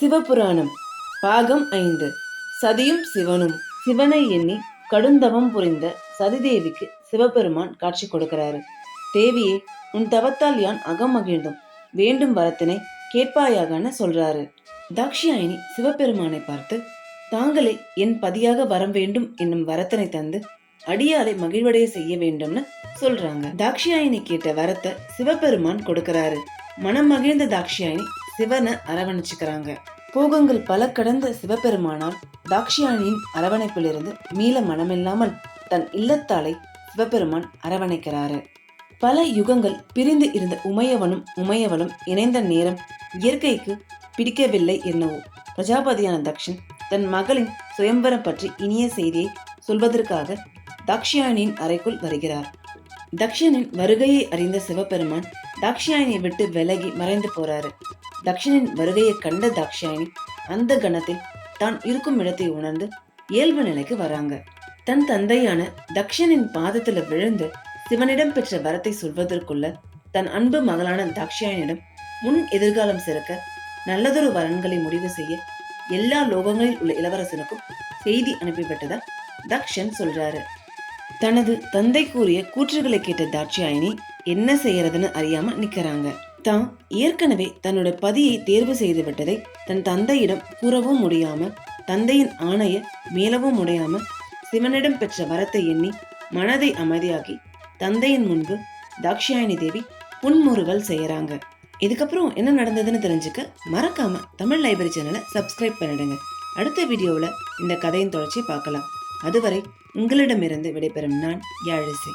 சிவபுராணம். பாகம் ஐந்து. சதியும் சிவனும். சிவனை எண்ணி கடுந்தவம் புரிந்த சதிதேவிக்கு சிவபெருமான் காட்சி கொடுக்கிறாரு. தேவியே உன் தவத்தால் யான் அகமகிழ்ந்தும் வேண்டும் வரத்தினை கேட்பாயாகன்னு சொல்றாரு. தாக்ஷாயினி சிவபெருமானை பார்த்து தாங்களே என் பதியாக வரம் வேண்டும் என்னும் வரத்தனை தந்து அடியாலை மகிழ்வடைய செய்ய வேண்டும்னு சொல்றாங்க. தாக்ஷியாயினி கேட்ட வரத்தை சிவபெருமான் கொடுக்கறாரு. மனம் மகிழ்ந்த தாக்ஷியாயினி சிவனை அரவணைச்சுக்கிறாங்க. போகங்கள் பல கடந்த சிவபெருமானால் தாக்ஷியானியின் அரவணைப்பிலிருந்து மீள மனமில்லாமல் தன் இல்லத்தாளை சிவபெருமான் அரவணைக்கிறாரு. பல யுகங்கள் பிரிந்து இருந்த உமையவனும் உமையவளும் இணைந்த நேரம் இயற்கைக்கு பிடிக்கவில்லை என்னவோ. பிரஜாபதியான தக்ஷன் தன் மகளின் சுயம்பரம் பற்றி இனிய செய்தியை சொல்வதற்காக தாக்ஷியானியின் அறைக்குள் வருகிறார். தக்ஷனின் வருகையை அறிந்த சிவபெருமான் தாக்ஷியாயினியை விட்டு விலகி மறைந்து போறாரு. தக்ஷனின் வருகையை கண்ட தாக்ஷாயினி அந்த கணத்தில் தான் இருக்கும் இடத்தை உணர்ந்து இயல்பு நிலைக்கு வராங்க. தன் தந்தையான தக்ஷனின் பாதத்துல விழுந்து சிவனிடம் பெற்ற வரத்தை சொல்வதற்குள்ள தன் அன்பு மகளான தாக்ஷாயனிடம் முன் எதிர்காலம் சிறக்க நல்லதொரு வரன்களை முடிவு செய்ய எல்லா லோகங்களில் உள்ள இளவரசனுக்கும் செய்தி அனுப்பிவிட்டதா தக்ஷன் சொல்றாரு. தனது தந்தை கூறிய கூற்றுகளை கேட்ட தாட்சியாயினி என்ன செய்யறதுன்னு அறியாம நிக்கறாங்க. தான் ஏற்கனவே தன்னோட பதியை தேர்வு செய்து விட்டதை தன் தந்தையிடம் கூறவும் முடியாம தந்தையின் ஆணைய மேலவும் முடியாம சிவனிடம் பெற்ற வரத்தை எண்ணி மனதை அமைதியாக்கி தந்தையின் முன்பு தாக்ஷாயணி தேவி புன்முறுவல் செய்யறாங்க இதுக்கப்புறம் என்ன நடந்ததுன்னு தெரிஞ்சுக்க மறக்காம தமிழ் லைப்ரரி சேனலை சப்ஸ்கிரைப் பண்ணிடுங்க. அடுத்த வீடியோவில் இந்த கதையின் தொடர்ச்சியை பார்க்கலாம். அதுவரை உங்களிடமிருந்து விடைபெறும் நான் யாழிசை.